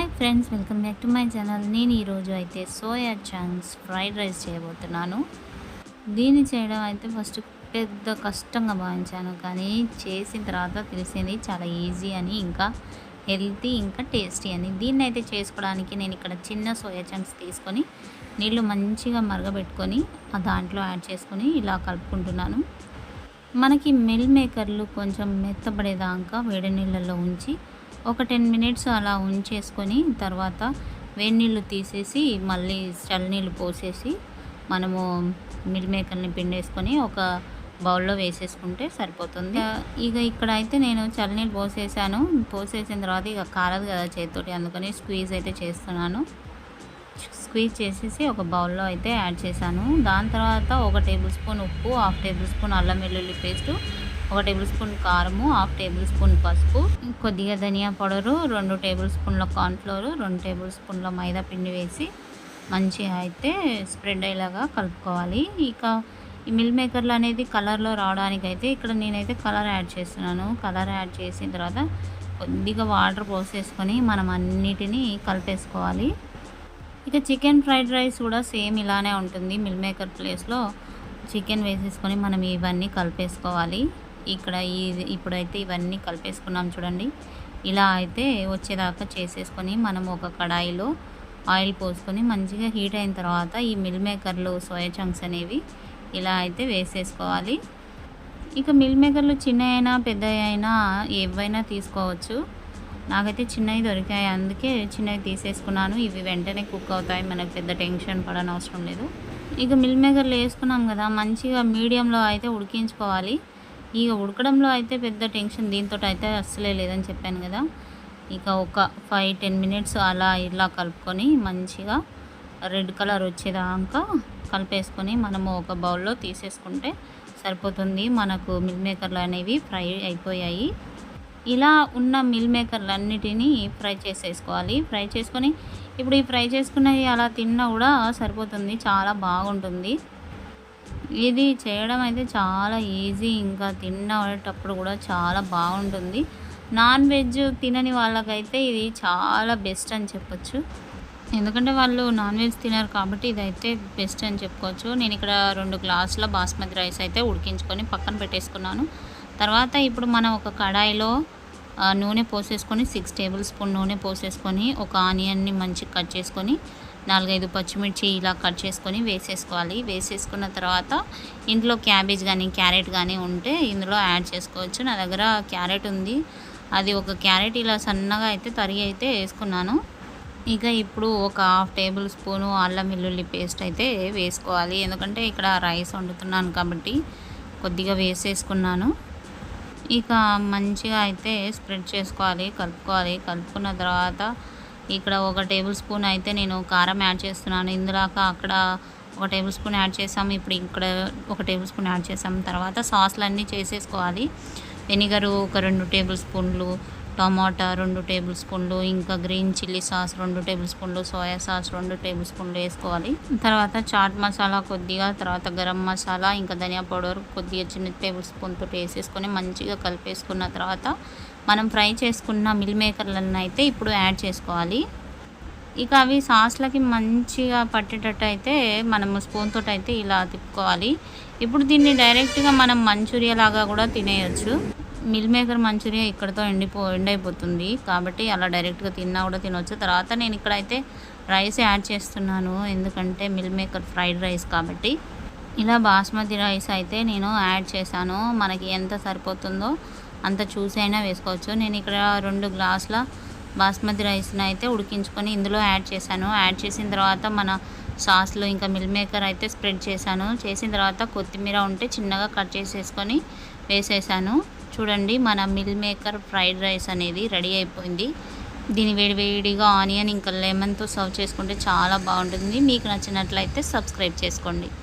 Hi friends welcome back to my channel. నేను ఈరోజు అయితే సోయా చంక్స్ ఫ్రైడ్ రైస్ చేయబోతున్నాను. దీన్ని చేయడం అయితే ఫస్ట్ పెద్ద కష్టంగా భావించాను కానీ చేసిన తర్వాత తెలిసింది చాలా ఈజీ అని ఇంకా హెల్తీ ఇంకా టేస్టీ అని. దీన్ని అయితే చేసుకోవడానికి నేను ఇక్కడ చిన్న సోయా చంక్స్ తీసుకొని నీళ్ళు మంచిగా మరగబెట్టుకొని దాంట్లో యాడ్ చేసుకొని ఇలా కలుపుకుంటున్నాను. మనకి మిల్ మేకర్లు కొంచెం మెత్తబడేదాకా వేడి నీళ్ళల్లో ఉంచి ఒక టెన్ మినిట్స్ అలా ఉంచేసుకొని తర్వాత వేడి నీళ్ళు తీసేసి మళ్ళీ చల్లనీళ్ళు పోసేసి మనము మిల్ మేకర్ని పిండేసుకొని ఒక బౌల్లో వేసేసుకుంటే సరిపోతుంది. ఇక ఇక్కడ అయితే నేను చల్లనీళ్ళు పోసేసాను. పోసేసిన తర్వాత ఇక కాలదు కదా చేతితోటి అందుకని స్క్వీజ్ అయితే చేస్తున్నాను. స్క్వీజ్ చేసేసి ఒక బౌల్లో అయితే యాడ్ చేశాను. దాని తర్వాత ఒక టేబుల్ స్పూన్ ఉప్పు హాఫ్ టేబుల్ స్పూన్ అల్లం వెల్లుల్లి పేస్టు ఒక టేబుల్ స్పూన్ కారము హాఫ్ టేబుల్ స్పూన్ పసుపు కొద్దిగా ధనియా పౌడరు రెండు టేబుల్ స్పూన్ల కార్న్ఫ్లోర్ రెండు టేబుల్ స్పూన్ల మైదా పిండి వేసి మంచిగా అయితే స్ప్రెడ్ అయ్యేలాగా కలుపుకోవాలి. ఇక ఈ మిల్ మేకర్లు అనేది కలర్లో రావడానికి అయితే ఇక్కడ నేనైతే కలర్ యాడ్ చేస్తున్నాను. కలర్ యాడ్ చేసిన తర్వాత కొద్దిగా వాటర్ పోసేసుకొని మనం అన్నిటినీ కలిపేసుకోవాలి. ఇక చికెన్ ఫ్రైడ్ రైస్ కూడా సేమ్ ఇలానే ఉంటుంది. మిల్ మేకర్ ప్లేస్లో చికెన్ వేసేసుకొని మనం ఇవన్నీ కలిపేసుకోవాలి. ఇక్కడ ఈ ఇప్పుడైతే ఇవన్నీ కలిపేసుకున్నాం చూడండి. ఇలా అయితే వచ్చేదాకా చేసేసుకొని మనం ఒక కడాయిలో ఆయిల్ పోసుకొని మంచిగా హీట్ అయిన తర్వాత ఈ మిల్ మేకర్లు సోయా చంక్స్ అనేవి ఇలా అయితే వేసేసుకోవాలి. ఇక మిల్ మేకర్లు చిన్న అయినా పెద్ద అయినా ఏవైనా తీసుకోవచ్చు. నాకైతే చిన్నవి దొరికాయి. అందుకే చిన్నవి తీసేసుకున్నాను. ఇవి వెంటనే కుక్ అవుతాయి. మనకు పెద్ద టెన్షన్ పడనవసరం లేదు. ఇక మిల్ మేకర్లు వేసుకున్నాం కదా. మంచిగా మీడియంలో అయితే ఉడికించుకోవాలి. ఇక ఉడకడంలో అయితే పెద్ద టెన్షన్ దీంతో అయితే అస్సలే లేదని చెప్పాను కదా. ఇక ఒక ఫైవ్ టెన్ మినిట్స్ అలా ఇలా కలుపుకొని మంచిగా రెడ్ కలర్ వచ్చేదాకా కలిపేసుకొని మనము ఒక బౌల్లో తీసేసుకుంటే సరిపోతుంది. మనకు మిల్ మేకర్లు అనేవి ఫ్రై అయిపోయాయి. ఇలా ఉన్న మిల్ మేకర్లు అన్నిటినీ ఫ్రై చేసేసుకోవాలి. ఫ్రై చేసుకొని ఇప్పుడు ఈ ఫ్రై చేసుకున్నవి అలా తిన్నా కూడా సరిపోతుంది. చాలా బాగుంటుంది. ఇది చేయడం అయితే చాలా ఈజీ. ఇంకా తినేటప్పుడు కూడా చాలా బాగుంటుంది. నాన్ వెజ్ తినని వాళ్ళకైతే ఇది చాలా బెస్ట్ అని చెప్పొచ్చు. ఎందుకంటే వాళ్ళు నాన్ వెజ్ తినరు కాబట్టి ఇదైతే బెస్ట్ అని చెప్పుకోవచ్చు. నేను ఇక్కడ రెండు గ్లాసుల బాస్మతి రైస్ అయితే ఉడికించుకొని పక్కన పెట్టేసుకున్నాను. తర్వాత ఇప్పుడు మనం ఒక కడాయిలో నూనె పోసేసుకొని సిక్స్ టేబుల్ స్పూన్ నూనె పోసేసుకొని ఒక ఆనియన్ని మంచిగా కట్ చేసుకొని నాలుగైదు పచ్చిమిర్చి ఇలా కట్ చేసుకొని వేసేసుకోవాలి. వేసేసుకున్న తర్వాత ఇంట్లో క్యాబేజ్ కానీ క్యారెట్ కానీ ఉంటే ఇందులో యాడ్ చేసుకోవచ్చు. నా దగ్గర క్యారెట్ ఉంది. అది ఒక క్యారెట్ ఇలా సన్నగా అయితే తరిగి అయితే వేసుకున్నాను. ఇక ఇప్పుడు ఒక హాఫ్ టేబుల్ స్పూను అల్లం వెల్లుల్లి పేస్ట్ అయితే వేసుకోవాలి. ఎందుకంటే ఇక్కడ రైస్ వండుతున్నాను కాబట్టి కొద్దిగా వేసేసుకున్నాను. ఇక మంచిగా అయితే స్ప్రెడ్ చేసుకోవాలి కలుపుకోవాలి. కలుపుకున్న తర్వాత ఇక్కడ ఒక టేబుల్ స్పూన్ అయితే నేను కారం యాడ్ చేస్తున్నాను. ఇందులాక అక్కడ ఒక టేబుల్ స్పూన్ యాడ్ చేసాం. ఇప్పుడు ఇక్కడ ఒక టేబుల్ స్పూన్ యాడ్ చేసాం. తర్వాత సాస్లు అన్నీ చేసేసుకోవాలి. వెనిగరు ఒక రెండు టేబుల్ స్పూన్లు టమాటా రెండు టేబుల్ స్పూన్లు ఇంకా గ్రీన్ చిల్లీ సాస్ రెండు టేబుల్ స్పూన్లు సోయా సాస్ రెండు టేబుల్ స్పూన్లు వేసుకోవాలి. తర్వాత చాట్ మసాలా కొద్దిగా తర్వాత గరం మసాలా ఇంకా ధనియా పౌడర్ కొద్దిగా చిన్న టేబుల్ స్పూన్ తోటి వేసేసుకొని మంచిగా కలిపేసుకున్న తర్వాత మనం ఫ్రై చేసుకున్న మిల్ మేకర్లను అయితే ఇప్పుడు యాడ్ చేసుకోవాలి. ఇక అవి సాస్లకి మంచిగా పట్టేటట్టు అయితే మనము స్పూన్ తోటి అయితే ఇలా తిప్పుకోవాలి. ఇప్పుడు దీన్ని డైరెక్ట్గా మనం మంచూరియా లాగా కూడా తినేయచ్చు. మిల్ మేకర్ మంచూరియా ఇక్కడతో ఎండిపో ఎండైపోతుంది. కాబట్టి అలా డైరెక్ట్గా తిన్నా కూడా తినవచ్చు తర్వాత నేను ఇక్కడైతే రైస్ యాడ్ చేస్తున్నాను. ఎందుకంటే మిల్ మేకర్ ఫ్రైడ్ రైస్ కాబట్టి. ఇలా బాస్మతి రైస్ అయితే నేను యాడ్ చేశాను. మనకి ఎంత సరిపోతుందో అంత చూసైనా వేసుకోవచ్చు. నేను ఇక్కడ రెండు గ్లాసుల బాస్మతి రైస్ని అయితే ఉడికించుకొని ఇందులో యాడ్ చేశాను. యాడ్ చేసిన తర్వాత మన సాస్లో ఇంకా మిల్ మేకర్ అయితే స్ప్రెడ్ చేశాను. చేసిన తర్వాత కొత్తిమీర ఉంటే చిన్నగా కట్ చేసేసుకొని వేసేసాను. చూడండి మన మిల్ మేకర్ ఫ్రైడ్ రైస్ అనేది రెడీ అయిపోయింది. దీని వేడివేడిగా ఆనియన్ ఇంకా లెమన్తో సర్వ్ చేసుకుంటే చాలా బాగుంటుంది. మీకు నచ్చినట్లయితే సబ్స్క్రైబ్ చేసుకోండి.